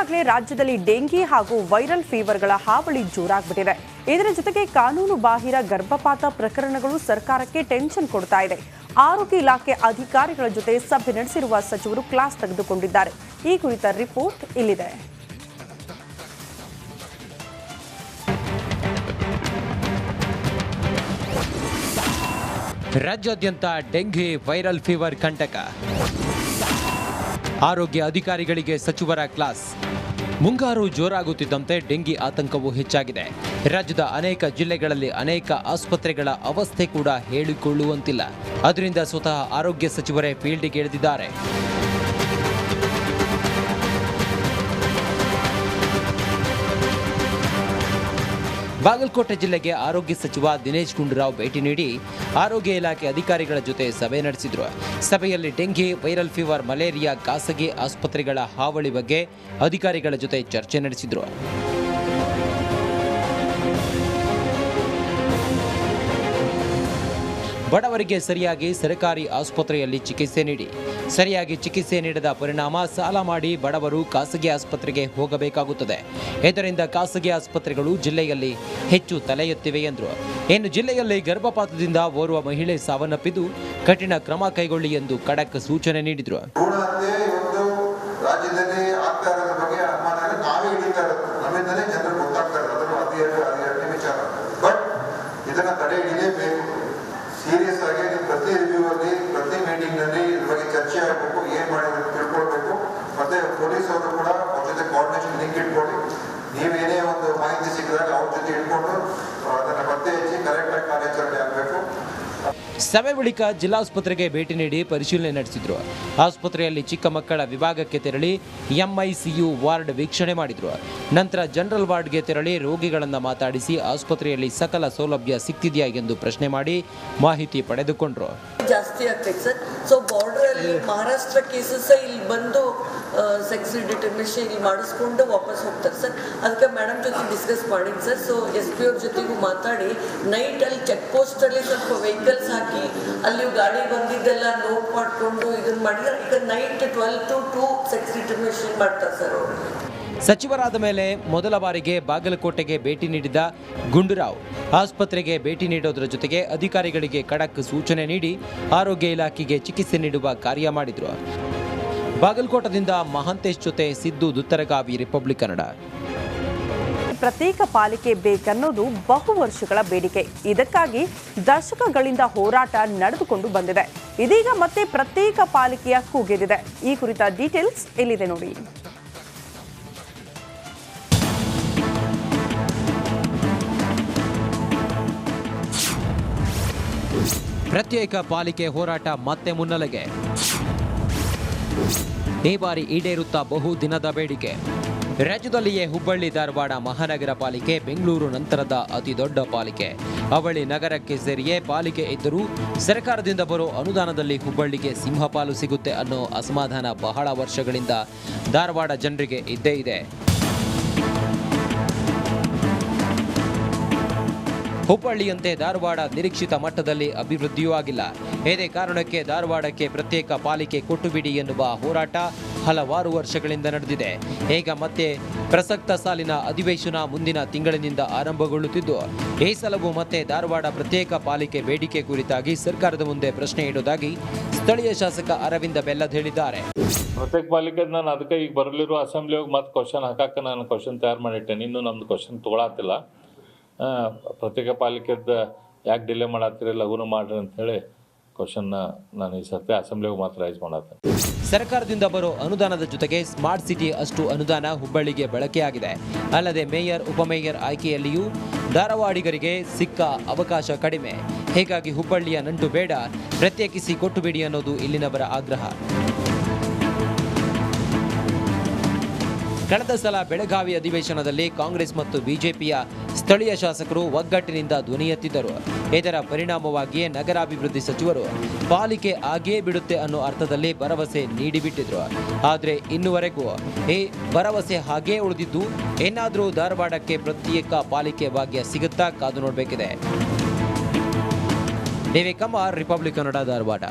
ಈಗಾಗಲೇ ರಾಜ್ಯದಲ್ಲಿ ಡೆಂಗಿ ಹಾಗೂ ವೈರಲ್ ಫೀವರ್ಗಳ ಹಾವಳಿ ಜೋರಾಗ್ಬಿಟ್ಟಿದೆ. ಇದರ ಜೊತೆಗೆ ಕಾನೂನು ಬಾಹಿರ ಗರ್ಭಪಾತ ಪ್ರಕರಣಗಳು ಸರ್ಕಾರಕ್ಕೆ ಟೆನ್ಷನ್ ಕೊಡ್ತಾ ಇದೆ. ಆರೋಗ್ಯ ಇಲಾಖೆ ಅಧಿಕಾರಿಗಳ ಜೊತೆ ಸಭೆ ನಡೆಸಿರುವ ಸಚಿವರು ಕ್ಲಾಸ್ ತೆಗೆದುಕೊಂಡಿದ್ದಾರೆ. ಈ ಕುರಿತ ರಿಪೋರ್ಟ್ ಇಲ್ಲಿದೆ. ರಾಜ್ಯಾದ್ಯಂತ ಡೆಂಗಿ ವೈರಲ್ ಫೀವರ್ ಕಂಟಕ. ಆರೋಗ್ಯ ಅಧಿಕಾರಿಗಳಿಗೆ ಸಚಿವರ ಕ್ಲಾಸ್. ಮುಂಗಾರು ಜೋರಾಗುತ್ತಿದ್ದಂತೆ ಡೆಂಗಿ ಆತಂಕವು ಹೆಚ್ಚಾಗಿದೆ. ರಾಜ್ಯದ ಅನೇಕ ಜಿಲ್ಲೆಗಳಲ್ಲಿ ಅನೇಕ ಆಸ್ಪತ್ರೆಗಳ ಅವಸ್ಥೆ ಕೂಡ ಹೇಳಿಕೊಳ್ಳುವಂತಿಲ್ಲ. ಅದರಿಂದ ಸ್ವತಃ ಆರೋಗ್ಯ ಸಚಿವರೇ ಫೀಲ್ಡ್ಗೆ ಇಳಿದಿದ್ದಾರೆ. ಬಾಗಲಕೋಟೆ ಜಿಲ್ಲೆಗೆ ಆರೋಗ್ಯ ಸಚಿವ ದಿನೇಶ್ ಗುಂಡೂರಾವ್ ಭೇಟಿ ನೀಡಿ ಆರೋಗ್ಯ ಇಲಾಖೆ ಅಧಿಕಾರಿಗಳ ಜೊತೆ ಸಭೆ ನಡೆಸಿದರು. ಸಭೆಯಲ್ಲಿ ಡೆಂಗಿ ವೈರಲ್ ಫೀವರ್, ಮಲೇರಿಯಾ, ಖಾಸಗಿ ಆಸ್ಪತ್ರೆಗಳ ಹಾವಳಿ ಬಗ್ಗೆ ಅಧಿಕಾರಿಗಳ ಜೊತೆ ಚರ್ಚೆ ನಡೆಸಿದ್ರು. ಬಡವರಿಗೆ ಸರಿಯಾಗಿ ಸರ್ಕಾರಿ ಆಸ್ಪತ್ರೆಯಲ್ಲಿ ಚಿಕಿತ್ಸೆ ನೀಡಿ. ಸರಿಯಾಗಿ ಚಿಕಿತ್ಸೆ ನೀಡದ ಪರಿಣಾಮ ಸಾಲ ಮಾಡಿ ಬಡವರು ಖಾಸಗಿ ಆಸ್ಪತ್ರೆಗೆ ಹೋಗಬೇಕಾಗುತ್ತದೆ. ಇದರಿಂದ ಖಾಸಗಿ ಆಸ್ಪತ್ರೆಗಳು ಜಿಲ್ಲೆಯಲ್ಲಿ ಹೆಚ್ಚು ತಲೆ ಎತ್ತಿವೆ ಎಂದರು. ಇನ್ನು ಜಿಲ್ಲೆಯಲ್ಲಿ ಗರ್ಭಪಾತದಿಂದ ಓರ್ವ ಮಹಿಳೆ ಸಾವನ್ನಪ್ಪಿದ್ದು ಕಠಿಣ ಕ್ರಮ ಕೈಗೊಳ್ಳಿ ಎಂದು ಖಡಕ್ ಸೂಚನೆ ನೀಡಿದರು. ಇದನ್ನು ತಡೆ ಹಿಡಿಯಲೇಬೇಕು. ಸೀರಿಯಸ್ ಆಗಿ ಪ್ರತಿ ರಿವ್ಯೂ ಅಲ್ಲಿ, ಪ್ರತಿ ಮೀಟಿಂಗ್ನಲ್ಲಿ ಇದ್ರ ಬಗ್ಗೆ ಚರ್ಚೆ ಆಗಬೇಕು, ಏನ್ ಮಾಡಿದ್ರು ತಿಳ್ಕೊಳ್ಬೇಕು. ಮತ್ತೆ ಪೊಲೀಸ್ ಅವರು ಕೂಡ ಅವ್ರ ಜೊತೆ ಕೋಆರ್ಡಿನೇಷನ್ ಲಿಂಕ್ ಇಟ್ಕೊಳ್ಳಿ. ನೀವೇನೇ ಒಂದು ಮಾಹಿತಿ ಸಿಕ್ಕಿದಾಗ ಅವ್ರ ಜೊತೆ ಇಟ್ಕೊಂಡು ಅದನ್ನ ಪತ್ತೆ ಹಚ್ಚಿ ಕರೆಕ್ಟ್ ಸಭೆ ಬಳಿಕ ಜಿಲ್ಲಾಸ್ಪತ್ರೆಗೆ ಭೇಟಿ ನೀಡಿ ಪರಿಶೀಲನೆ ನಡೆಸಿದ್ರು. ಆಸ್ಪತ್ರೆಯಲ್ಲಿ ಚಿಕ್ಕ ಮಕ್ಕಳ ವಿಭಾಗಕ್ಕೆ ತೆರಳಿ ಎಂಐಸಿಯು ವಾರ್ಡ್ ವೀಕ್ಷಣೆ ಮಾಡಿದ್ರು. ನಂತರ ಜನರಲ್ ವಾರ್ಡ್ಗೆ ತೆರಳಿ ರೋಗಿಗಳನ್ನು ಮಾತಾಡಿಸಿ ಆಸ್ಪತ್ರೆಯಲ್ಲಿ ಸಕಲ ಸೌಲಭ್ಯ ಸಿಕ್ತಿದೆಯಾ ಎಂದು ಪ್ರಶ್ನೆ ಮಾಡಿ ಮಾಹಿತಿ ಪಡೆದುಕೊಂಡ್ರು. ಜಾಸ್ತಿ ಆಗ್ತೈತೆ ಸರ್. ಸೊ ಬಾರ್ಡ್ರಲ್ಲಿ ಮಹಾರಾಷ್ಟ್ರ ಕೇಸಸ್ ಇಲ್ಲಿ ಬಂದು ಸೆಕ್ಸ್ ಡಿಟರ್ಮಿನೇಷನ್ ಇಲ್ಲಿ ಮಾಡಿಸ್ಕೊಂಡು ವಾಪಸ್ ಹೋಗ್ತಾರೆ ಸರ್. ಅದಕ್ಕೆ ಮೇಡಮ್ ಜೊತೆ ಡಿಸ್ಕಸ್ ಮಾಡಿದ್ದು ಸರ್. ಸೊ ಎಸ್ ಪಿ ಅವ್ರ ಜೊತೆಗೂ ಮಾತಾಡಿ ನೈಟ್ ಅಲ್ಲಿ ಚೆಕ್ ಪೋಸ್ಟಲ್ಲಿ ಸ್ವಲ್ಪ ವೆಹಿಕಲ್ಸ್ ಹಾಕಿ ಅಲ್ಲಿ ಗಾಡಿ ಬಂದಿದ್ದೆಲ್ಲ ನೋಟ್ ಮಾಡಿಕೊಂಡು ಇದನ್ನ ಮಾಡಿದ್ರೆ ಈಗ night twelve to two sex determination ಮಾಡ್ತಾರೆ ಸರ್ ಅವರು. ಸಚಿವರಾದ ಮೇಲೆ ಮೊದಲ ಬಾರಿಗೆ ಬಾಗಲಕೋಟೆಗೆ ಭೇಟಿ ನೀಡಿದ ಗುಂಡೂರಾವ್. ಆಸ್ಪತ್ರೆಗೆ ಭೇಟಿ ನೀಡೋದರ ಜೊತೆಗೆ ಅಧಿಕಾರಿಗಳಿಗೆ ಖಡಕ್ ಸೂಚನೆ ನೀಡಿ ಆರೋಗ್ಯ ಇಲಾಖೆಗೆ ಚಿಕಿತ್ಸೆ ನೀಡುವ ಕಾರ್ಯ ಮಾಡಿದರು. ಬಾಗಲಕೋಟದಿಂದ ಮಹಾಂತೇಶ್ ಜೊತೆ ಸಿದ್ದು ದುತ್ತರಗಾವಿ ರಿಪಬ್ಲಿಕ್ ಕನ್ನಡ. ಪ್ರತ್ಯೇಕ ಪಾಲಿಕೆ ಬೇಕನ್ನೋದು ಬಹು ವರ್ಷಗಳ ಬೇಡಿಕೆ. ಇದಕ್ಕಾಗಿ ದಶಕಗಳಿಂದ ಹೋರಾಟ ನಡೆದುಕೊಂಡು ಬಂದಿದೆ. ಇದೀಗ ಮತ್ತೆ ಪ್ರತ್ಯೇಕ ಪಾಲಿಕೆಯ ಕೂಗೆದಿದೆ ಈ ಕುರಿತ ಡೀಟೇಲ್ಸ್ ಎಲ್ಲಿದೆ ನೋಡಿ. ಪ್ರತ್ಯೇಕ ಪಾಲಿಕೆ ಹೋರಾಟ ಮತ್ತೆ ಮುನ್ನೆಲೆಗೆ. ಈ ಬಾರಿ ಈಡೇರುತ್ತಾ ಬಹು ದಿನದ ಬೇಡಿಕೆ. ರಾಜ್ಯದಲ್ಲಿಯೇ ಹುಬ್ಬಳ್ಳಿ, ಧಾರವಾಡ, ಮಹಾನಗರ ಪಾಲಿಕೆ, ಬೆಂಗಳೂರು ನಂತರದ ಅತಿ ದೊಡ್ಡ ಪಾಲಿಕೆ. ಅವಳಿ ನಗರಕ್ಕೆ ಸೇರಿಯೇ ಪಾಲಿಕೆ ಇದ್ದರೂ ಸರ್ಕಾರದಿಂದ ಬರೋ ಅನುದಾನದಲ್ಲಿ ಹುಬ್ಬಳ್ಳಿಗೆ ಸಿಂಹಪಾಲು ಸಿಗುತ್ತೆ ಅನ್ನೋ ಅಸಮಾಧಾನ ಬಹಳ ವರ್ಷಗಳಿಂದ ಧಾರವಾಡ ಜನರಿಗೆ ಇದ್ದೇ ಇದೆ. ಹುಬ್ಬಳ್ಳಿಯಂತೆ ಧಾರವಾಡ ನಿರೀಕ್ಷಿತ ಮಟ್ಟದಲ್ಲಿ ಅಭಿವೃದ್ಧಿಯೂ ಆಗಿಲ್ಲ. ಇದೇ ಕಾರಣಕ್ಕೆ ಧಾರವಾಡಕ್ಕೆ ಪ್ರತ್ಯೇಕ ಪಾಲಿಕೆ ಕೊಟ್ಟುಬಿಡಿ ಎನ್ನುವ ಹೋರಾಟ ಹಲವಾರು ವರ್ಷಗಳಿಂದ ನಡೆದಿದೆ. ಈಗ ಮತ್ತೆ ಪ್ರಸಕ್ತ ಸಾಲಿನ ಅಧಿವೇಶನ ಮುಂದಿನ ತಿಂಗಳಿನಿಂದ ಆರಂಭಗೊಳ್ಳುತ್ತಿದ್ದು, ಈ ಸಲವೂ ಮತ್ತೆ ಧಾರವಾಡ ಪ್ರತ್ಯೇಕ ಪಾಲಿಕೆ ಬೇಡಿಕೆ ಕುರಿತಾಗಿ ಸರ್ಕಾರದ ಮುಂದೆ ಪ್ರಶ್ನೆ ಇಡುವುದಾಗಿ ಸ್ಥಳೀಯ ಶಾಸಕ ಅರವಿಂದ ಬೆಲ್ಲದ್ ಹೇಳಿದ್ದಾರೆ. ಪ್ರತ್ಯೇಕ ಪಾಲಿಕೆ ನಾನು ಅದಕ್ಕೆ ಈಗ ಬರಲಿರುವ ಅಸೆಂಬ್ಲಿ ಹೋಗಿ ಮತ್ತೆ ಕ್ವಶನ್ ಹಾಕಕ್ಕೆ ನಾನು ಕ್ವಶನ್ ತಯಾರು ಮಾಡಿಟ್ಟೆ ಇನ್ನೂ ನಮ್ದು ಕ್ವಶನ್ ತೊಗೊಳತ್ತಿಲ್ಲ ಪ್ರತ್ಯೇಕ ಪಾಲಿಕೆದ ಯಾಕೆ ಡಿಲೇ ಮಾಡತ್ತೀರಿ ಲಘುನ ಮಾಡ್ರಿ ಅಂತೇಳಿ ಕ್ವಶನ್ನ ನಾನು ಈ ಸರ್ತಿ ಅಸೆಂಬ್ಲಿಗೆ ಮಾತ್ರ ರೈಸ್ ಮಾಡತ್ತೇನೆ ಸರ್ಕಾರದಿಂದ ಬರೋ ಅನುದಾನದ ಜೊತೆಗೆ ಸ್ಮಾರ್ಟ್ ಸಿಟಿ ಅಷ್ಟು ಅನುದಾನ ಹುಬ್ಬಳ್ಳಿಗೆ ಬಳಕೆಯಾಗಿದೆ. ಅಲ್ಲದೆ ಮೇಯರ್, ಉಪಮೇಯರ್ ಆಯ್ಕೆಯಲ್ಲಿಯೂ ಧಾರವಾಡಿಗರಿಗೆ ಸಿಕ್ಕ ಅವಕಾಶ ಕಡಿಮೆ. ಹೀಗಾಗಿ ಹುಬ್ಬಳ್ಳಿಯ ನಂಟು ಬೇಡ, ಪ್ರತ್ಯೇಕಿಸಿ ಕೊಟ್ಟುಬಿಡಿ ಅನ್ನೋದು ಇಲ್ಲಿನವರ ಆಗ್ರಹ. ಕಳೆದ ಸಲ ಬೆಳಗಾವಿ ಅಧಿವೇಶನದಲ್ಲಿ ಕಾಂಗ್ರೆಸ್ ಮತ್ತು ಬಿಜೆಪಿಯ ಸ್ಥಳೀಯ ಶಾಸಕರು ಒಗ್ಗಟ್ಟಿನಿಂದ ಧ್ವನಿ ಎತ್ತಿದ್ದರು. ಇದರ ಪರಿಣಾಮವಾಗಿಯೇ ನಗರಾಭಿವೃದ್ಧಿ ಸಚಿವರು ಪಾಲಿಕೆ ಆಗೇ ಬಿಡುತ್ತೆ ಅನ್ನೋ ಅರ್ಥದಲ್ಲಿ ಭರವಸೆ ನೀಡಿಬಿಟ್ಟಿದ್ರು. ಆದರೆ ಇನ್ನುವರೆಗೂ ಈ ಭರವಸೆ ಹಾಗೇ ಉಳಿದಿದ್ದು ಏನಾದರೂ ಧಾರವಾಡಕ್ಕೆ ಪ್ರತ್ಯೇಕ ಪಾಲಿಕೆ ಭಾಗ್ಯ ಸಿಗುತ್ತಾ ಕಾದು ನೋಡಬೇಕಿದೆ. ಕಮಾರ್ ರಿಪಬ್ಲಿಕ್ ಕನ್ನಡ, ಧಾರವಾಡ.